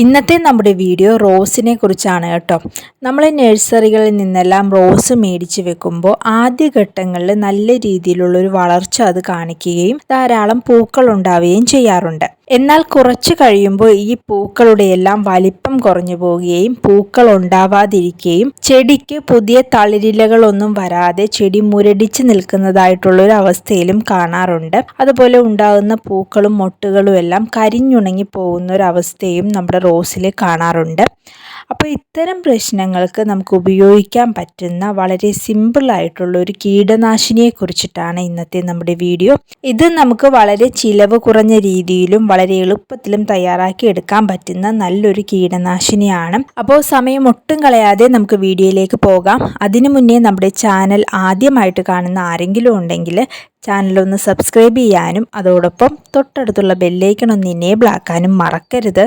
ഇന്നത്തെ നമ്മുടെ വീഡിയോ റോസിനെ കുറിച്ചാണ് കേട്ടോ. നമ്മൾ നഴ്സറികളിൽ നിന്നെല്ലാം റോസ് മേടിച്ച് വെക്കുമ്പോൾ ആദ്യഘട്ടങ്ങളിൽ നല്ല രീതിയിലുള്ള ഒരു വളർച്ച അത് കാണിക്കുകയും ധാരാളം പൂക്കൾ ഉണ്ടാവുകയും ചെയ്യാറുണ്ട്. എന്നാൽ കുറച്ച് കഴിയുമ്പോൾ ഈ പൂക്കളുടെ എല്ലാം വലിപ്പം കുറഞ്ഞു പോവുകയും പൂക്കൾ ഉണ്ടാവാതിരിക്കുകയും ചെടിക്ക് പുതിയ തളിരിലകളൊന്നും വരാതെ ചെടി മുരടിച്ച് നിൽക്കുന്നതായിട്ടുള്ള ഒരു അവസ്ഥയിലും കാണാറുണ്ട്. അതുപോലെ ഉണ്ടാകുന്ന പൂക്കളും മൊട്ടുകളും എല്ലാം കരിഞ്ഞുണങ്ങി പോകുന്ന ഒരു അവസ്ഥയും നമ്മുടെ റോസിൽ കാണാറുണ്ട്. അപ്പോൾ ഇത്തരം പ്രശ്നങ്ങൾക്ക് നമുക്ക് ഉപയോഗിക്കാൻ പറ്റുന്ന വളരെ സിമ്പിളായിട്ടുള്ള ഒരു കീടനാശിനിയെ കുറിച്ചിട്ടാണ് ഇന്നത്തെ നമ്മുടെ വീഡിയോ ഇത് നമുക്ക് വളരെ ചിലവ് കുറഞ്ഞ രീതിയിലും വളരെ എളുപ്പത്തിലും തയ്യാറാക്കി എടുക്കാൻ പറ്റുന്ന നല്ലൊരു കീടനാശിനിയാണ്. അപ്പോൾ സമയം ഒട്ടും കളയാതെ നമുക്ക് വീഡിയോയിലേക്ക് പോകാം. അതിനു മുന്നേ നമ്മുടെ ചാനൽ ആദ്യമായിട്ട് കാണുന്ന ആരെങ്കിലും ഉണ്ടെങ്കിൽ ചാനലൊന്ന് സബ്സ്ക്രൈബ് ചെയ്യാനും അതോടൊപ്പം തൊട്ടടുത്തുള്ള ബെല്ലൈക്കൺ ഒന്ന് എനേബിൾ ആക്കാനും മറക്കരുത്.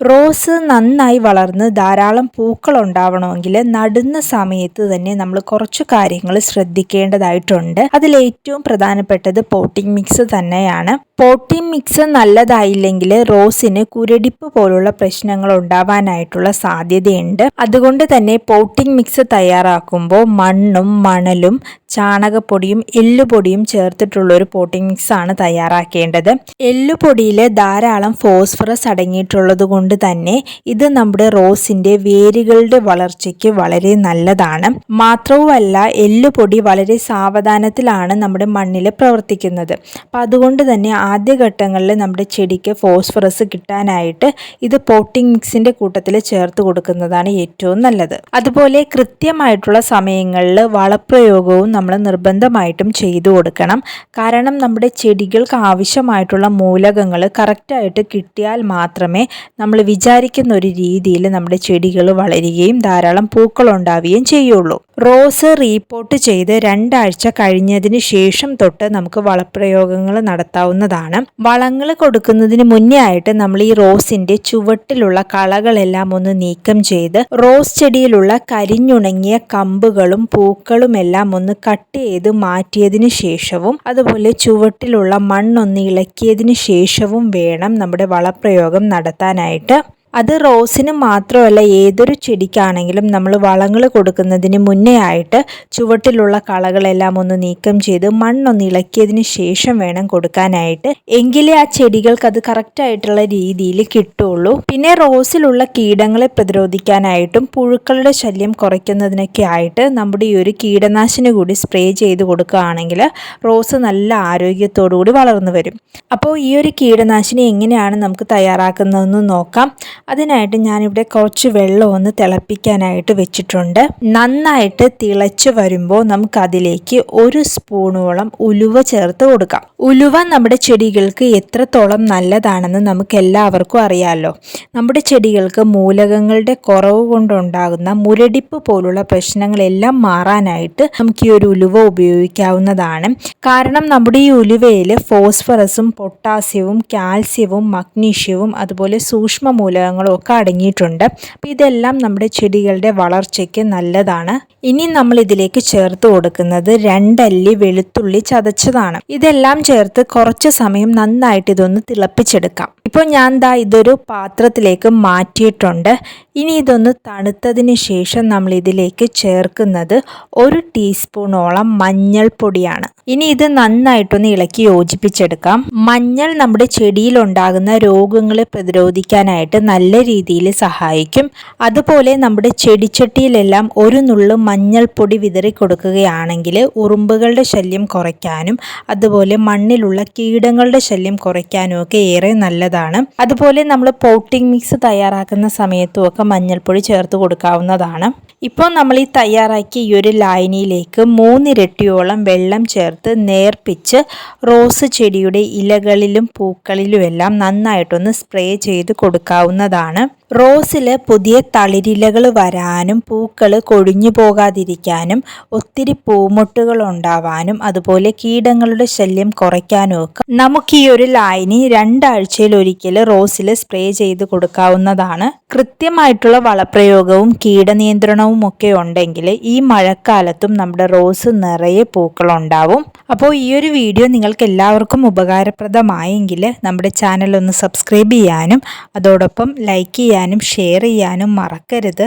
റോസ് നന്നായി വളർന്ന് ധാരാളം പൂക്കൾ ഉണ്ടാവണമെങ്കിൽ നടുന്ന സമയത്ത് തന്നെ നമ്മൾ കുറച്ച് കാര്യങ്ങൾ ശ്രദ്ധിക്കേണ്ടതായിട്ടുണ്ട്. അതിൽ ഏറ്റവും പ്രധാനപ്പെട്ടത് പോട്ടിംഗ് മിക്സ് തന്നെയാണ്. പോട്ടിംഗ് മിക്സ് നല്ലതായില്ലെങ്കിൽ റോസിന് കുരടിപ്പ് പോലുള്ള പ്രശ്നങ്ങൾ ഉണ്ടാവാനായിട്ടുള്ള സാധ്യതയുണ്ട്. അതുകൊണ്ട് തന്നെ പോട്ടിംഗ് മിക്സ് തയ്യാറാക്കുമ്പോൾ മണ്ണും മണലും ചാണകപ്പൊടിയും എല്ലുപൊടിയും ചേർത്തിട്ടുള്ള ഒരു പോട്ടിംഗ് മിക്സ് ആണ് തയ്യാറാക്കേണ്ടത്. എല്ലുപൊടിയിൽ ധാരാളം ഫോസ്ഫറസ് അടങ്ങിയിട്ടുള്ളത് കൊണ്ട് തന്നെ ഇത് നമ്മുടെ റോസിന്റെ വേരുകളുടെ വളർച്ചയ്ക്ക് വളരെ നല്ലതാണ്. മാത്രവുമല്ല എല്ലുപൊടി വളരെ സാവധാനത്തിലാണ് നമ്മുടെ മണ്ണിൽ പ്രവർത്തിക്കുന്നത്. അപ്പം അതുകൊണ്ട് തന്നെ ആദ്യഘട്ടങ്ങളിൽ നമ്മുടെ ചെടിക്ക് ഫോസ്ഫറസ് കിട്ടാനായിട്ട് ഇത് പോട്ടിംഗ് മിക്സിന്റെ കൂട്ടത്തിൽ ചേർത്ത് കൊടുക്കുന്നതാണ് ഏറ്റവും നല്ലത്. അതുപോലെ കൃത്യമായിട്ടുള്ള സമയങ്ങളിൽ വളപ്രയോഗവും നമ്മൾ നിർബന്ധമായിട്ടും ചെയ്തു കൊടുക്കണം. കാരണം നമ്മുടെ ചെടികൾക്ക് ആവശ്യമായിട്ടുള്ള മൂലകങ്ങൾ കറക്റ്റായിട്ട് കിട്ടിയാൽ മാത്രമേ നമ്മൾ വിചാരിക്കുന്ന ഒരു രീതിയിൽ നമ്മുടെ ചെടികൾ വളരുകയും ധാരാളം പൂക്കൾ ഉണ്ടാവുകയും ചെയ്യുള്ളൂ. റോസ് റീപ്പോർട്ട് ചെയ്ത് രണ്ടാഴ്ച കഴിഞ്ഞതിന് ശേഷം തൊട്ട് നമുക്ക് വളപ്രയോഗങ്ങൾ നടത്താവുന്നതാണ്. വളങ്ങൾ കൊടുക്കുന്നതിന് മുന്നേ ആയിട്ട് നമ്മൾ ഈ റോസിന്റെ ചുവട്ടിലുള്ള കളകളെല്ലാം ഒന്ന് നീക്കം ചെയ്ത് റോസ് ചെടിയിലുള്ള കരിഞ്ഞുണങ്ങിയ കമ്പുകളും പൂക്കളും എല്ലാം ഒന്ന് കട്ട് ചെയ്ത് മാറ്റിയതിന് ശേഷവും അതുപോലെ ചുവട്ടിലുള്ള മണ്ണൊന്ന് ഇളക്കിയതിന് ശേഷവും വേണം നമ്മുടെ വളപ്രയോഗം നടത്താനായിട്ട്. അത് റോസിന് മാത്രമല്ല ഏതൊരു ചെടിക്കാണെങ്കിലും നമ്മൾ വളങ്ങൾ കൊടുക്കുന്നതിന് മുന്നേ ആയിട്ട് ചുവട്ടിലുള്ള കളകളെല്ലാം ഒന്ന് നീക്കം ചെയ്ത് മണ്ണൊന്ന് ഇളക്കിയതിന് ശേഷം വേണം കൊടുക്കാനായിട്ട്. എങ്കിലേ ആ ചെടികൾക്ക് അത് കറക്റ്റായിട്ടുള്ള രീതിയിൽ കിട്ടുള്ളൂ. പിന്നെ റോസിലുള്ള കീടങ്ങളെ പ്രതിരോധിക്കാനായിട്ടും പുഴുക്കളുടെ ശല്യം കുറയ്ക്കുന്നതിനൊക്കെ ആയിട്ട് നമ്മുടെ ഈ ഒരു കീടനാശിനി കൂടി സ്പ്രേ ചെയ്ത് കൊടുക്കുകയാണെങ്കിൽ റോസ് നല്ല ആരോഗ്യത്തോടു കൂടി വളർന്നു വരും. അപ്പോൾ ഈ ഒരു കീടനാശിനി എങ്ങനെയാണ് നമുക്ക് തയ്യാറാക്കുന്നതെന്ന് നോക്കാം. അതിനായിട്ട് ഞാനിവിടെ കുറച്ച് വെള്ളം ഒന്ന് തിളപ്പിക്കാനായിട്ട് വെച്ചിട്ടുണ്ട്. നന്നായിട്ട് തിളച്ച് വരുമ്പോൾ നമുക്കതിലേക്ക് ഒരു സ്പൂണോളം ഉലുവ ചേർത്ത് കൊടുക്കാം. ഉലുവ നമ്മുടെ ചെടികൾക്ക് എത്രത്തോളം നല്ലതാണെന്ന് നമുക്ക് എല്ലാവർക്കും അറിയാമല്ലോ നമ്മുടെ ചെടികൾക്ക് മൂലകങ്ങളുടെ കുറവ് കൊണ്ടുണ്ടാകുന്ന മുരടിപ്പ് പോലുള്ള പ്രശ്നങ്ങളെല്ലാം മാറാനായിട്ട് നമുക്ക് ഈ ഒരു ഉലുവ ഉപയോഗിക്കാവുന്നതാണ്. കാരണം നമ്മുടെ ഈ ഉലുവയിൽ ഫോസ്ഫറസും പൊട്ടാസ്യവും കാൽസ്യവും മഗ്നീഷ്യവും അതുപോലെ സൂക്ഷ്മ മൂലകങ്ങൾ ഘടകങ്ങളും ഒക്കെ അടങ്ങിയിട്ടുണ്ട്. അപ്പോൾ ഇതെല്ലാം നമ്മുടെ ചെടികളുടെ വളർച്ചയ്ക്ക് നല്ലതാണ്. ഇനി നമ്മൾ ഇതിലേക്ക് ചേർത്ത് കൊടുക്കുന്നത് രണ്ടല്ലി വെളുത്തുള്ളി ചതച്ചതാണ്. ഇതെല്ലാം ചേർത്ത് കുറച്ച് സമയം നന്നായിട്ട് ഇതൊന്ന് തിളപ്പിച്ചെടുക്കാം. ഇപ്പോൾ ഞാൻ ദാ ഇതൊരു പാത്രത്തിലേക്ക് മാറ്റിയിട്ടുണ്ട്. ഇനി ഇതൊന്ന് തണുത്തതിന് ശേഷം നമ്മൾ ഇതിലേക്ക് ചേർക്കുന്നത് ഒരു ടീസ്പൂണോളം മഞ്ഞൾപ്പൊടിയാണ്. ഇനി ഇത് നന്നായിട്ടൊന്ന് ഇളക്കി യോജിപ്പിച്ചെടുക്കാം. മഞ്ഞൾ നമ്മുടെ ചെടിയിലുണ്ടാകുന്ന രോഗങ്ങളെ പ്രതിരോധിക്കാനായിട്ട് നല്ല രീതിയിൽ സഹായിക്കും. അതുപോലെ നമ്മുടെ ചെടിച്ചട്ടിയിലെല്ലാം ഒരു നുള്ളു മഞ്ഞൾപ്പൊടി വിതറി കൊടുക്കുകയാണെങ്കിൽ ഉറുമ്പുകളുടെ ശല്യം കുറയ്ക്കാനും അതുപോലെ മണ്ണിലുള്ള കീടങ്ങളുടെ ശല്യം കുറയ്ക്കാനും ഒക്കെ ഏറെ നല്ലതാണ്. അതുപോലെ നമ്മൾ പോട്ടിംഗ് മിക്സ് തയ്യാറാക്കുന്ന സമയത്തും ഒക്കെ മഞ്ഞൾപ്പൊടി ചേർത്ത് കൊടുക്കാവുന്നതാണ്. ഇപ്പോൾ നമ്മൾ ഈ തയ്യാറാക്കിയ ഈ ഒരു ലായനിയിലേക്ക് മൂന്നിരട്ടിയോളം വെള്ളം ചേർത്ത് നേർപ്പിച്ച് റോസ് ചെടിയുടെ ഇലകളിലും പൂക്കളിലുമെല്ലാം നന്നായിട്ടൊന്ന് സ്പ്രേ ചെയ്ത് കൊടുക്കാവുന്നതാണ്. എന്നതാണ് റോസിൽ പുതിയ തളിരിലകൾ വരാനും പൂക്കൾ കൊഴിഞ്ഞു പോകാതിരിക്കാനും ഒത്തിരി പൂമൊട്ടുകൾ ഉണ്ടാവാനും അതുപോലെ കീടങ്ങളുടെ ശല്യം കുറയ്ക്കാനും ഒക്കെ നമുക്ക് ഈ ഒരു ലായനി രണ്ടാഴ്ചയിൽ ഒരിക്കൽ റോസിൽ സ്പ്രേ ചെയ്ത് കൊടുക്കാവുന്നതാണ്. കൃത്യമായിട്ടുള്ള വളപ്രയോഗവും കീടനിയന്ത്രണവും ഒക്കെ ഉണ്ടെങ്കിൽ ഈ മഴക്കാലത്തും നമ്മുടെ റോസ് നിറയെ പൂക്കളുണ്ടാവും അപ്പോൾ ഈ ഒരു വീഡിയോ നിങ്ങൾക്ക് എല്ലാവർക്കും ഉപകാരപ്രദമായെങ്കിൽ നമ്മുടെ ചാനൽ ഒന്ന് സബ്സ്ക്രൈബ് ചെയ്യാനും അതോടൊപ്പം ലൈക്ക് ചെയ്യാനും ഷെയർ ചെയ്യാനും മറക്കരുത്.